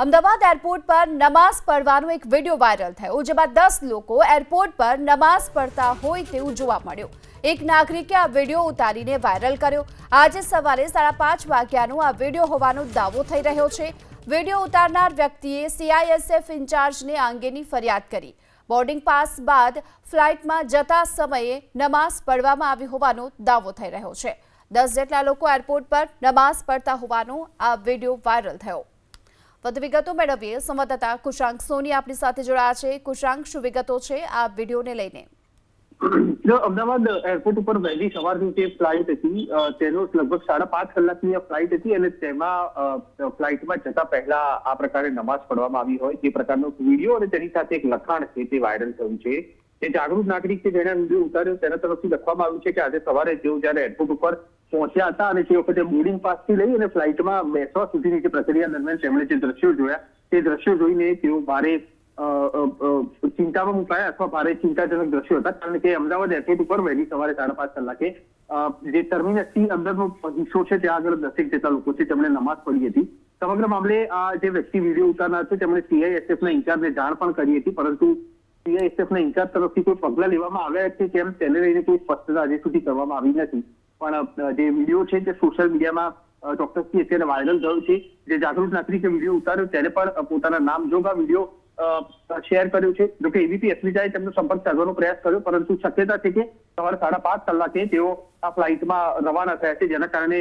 Ahmedabad airport પર નમાઝ પડવાનો એક વીડિયો વાયરલ થયો, જેમાં દસ લોકો એરપોર્ટ પર નમાઝ પડતા હોય તેવું જોવા મળ્યું. એક નાગરિકે આ વીડિયો ઉતારીને વાયરલ કર્યો. આજે સવારે સાડા પાંચ વાગ્યાનો આ વીડિયો હોવાનો દાવો થઈ રહ્યો છે. વીડિયો ઉતારનાર વ્યક્તિએ સીઆઈએસએફ ઇન્ચાર્જને આ અંગેની ફરિયાદ કરી. બોર્ડિંગ પાસ બાદ ફ્લાઇટમાં જતા સમયે નમાઝ પઢવામાં આવી હોવાનો દાવો થઈ રહ્યો છે. દસ જેટલા લોકો એરપોર્ટ પર નમાઝ પડતા હોવાનો આ વીડિયો વાયરલ થયો. વધુ વિગતો મેળવીએ. સંવાદદાતા કુશાંક સોની આપણી સાથે જોડાયા છે. કુશાંક, શું વિગતો છે આ વિડીયોને લઈને? અમદાવાદ એરપોર્ટ ઉપર વહેલી સવારની જે ફ્લાઇટ હતી તેનો લગભગ સાડા પાંચ કલાકની આ ફ્લાઇટ હતી અને તેમાં ફ્લાઇટમાં જતા પહેલા આ પ્રકારે નમાઝ પઢવામાં આવી હોય તે પ્રકારનો વીડિયો અને તેની સાથે એક લખાણ છે તે વાયરલ થયું છે. જે જાગૃત નાગરિક છે વીડિયો ઉતાર્યો, તેના તરફથી લખવામાં આવ્યું છે કે આજે સવારે તેઓ જયારે એરપોર્ટ ઉપર પહોંચ્યા હતા અને તે વખતે બોર્ડિંગ પાસથી લઈ અને ફ્લાઇટમાં બેસવા સુધીની જે પ્રક્રિયા દરમિયાન તેમણે જે દ્રશ્યો જોયા, તે દ્રશ્યો જોઈને તેઓ ભારે ચિંતામાં મુકાયા અથવા ભારે ચિંતાજનક દ્રશ્યો હતા. કારણ કે અમદાવાદ એરપોર્ટ ઉપર વહેલી સવારે સાડા પાંચ કલાકે જે ટર્મિનસથી અંદરનો હિસ્સો છે, ત્યાં આગળ દસેક જેટલા લોકો છે, તેમણે નમાઝ પડી હતી. સમગ્ર મામલે આ જે વ્યક્તિ વીડિયો ઉતારનાર છે, તેમણે સીઆઈએસએફ ના ઇન્ચાર્જને જાણ પણ કરી હતી, પરંતુ સીઆઈએસએફ ના ઇન્ચાર્જ તરફથી કોઈ પગલા લેવામાં આવ્યા છે કેમ તેને લઈને કોઈ સ્પષ્ટતા હજી સુધી કરવામાં આવી નથી. પણ જે વીડિયો છે તે સોશિયલ મીડિયામાં ચોક્કસથી અત્યારે વાયરલ થયો છે. જે જાગૃત નાગરિકે વીડિયો ઉતાર્યો, તેને પણ પોતાના નામ જોગા વીડિયો શેર કર્યો છે. જોકે એબીપી એસબીઆઈ તેમનો સંપર્ક સાધવાનો પ્રયાસ કર્યો, પરંતુ શક્યતા છે કે સવારે સાડા પાંચ કલાકે તેઓ આ ફ્લાઇટમાં રવાના થયા છે, જેના કારણે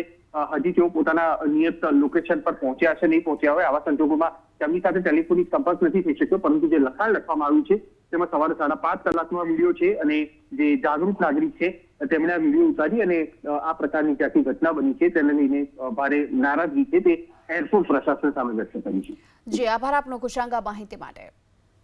હજી તેઓ પોતાના નિયત લોકેશન પર પહોંચ્યા છે, નહીં પહોંચ્યા હોય, આવા સંજોગોમાં તેમની સાથે ટેલિફોનિક સંપર્ક નથી થઈ શક્યો. પરંતુ જે લખાણ લખવામાં આવ્યું છે તેમાં સવારે સાડા પાંચ કલાકનો આ વીડિયો છે અને જે જાગૃત નાગરિક છે, તેમણે આ વીડિયો ઉતારી અને આ પ્રકારની આખી ઘટના બની છે. તેને લઈને ભારે નારાજગી છે તે એરપોર્ટ પ્રશાસન સામે વ્યક્ત કરી છે. જી, આભાર આપનો કુશાંગા માહિતી માટે.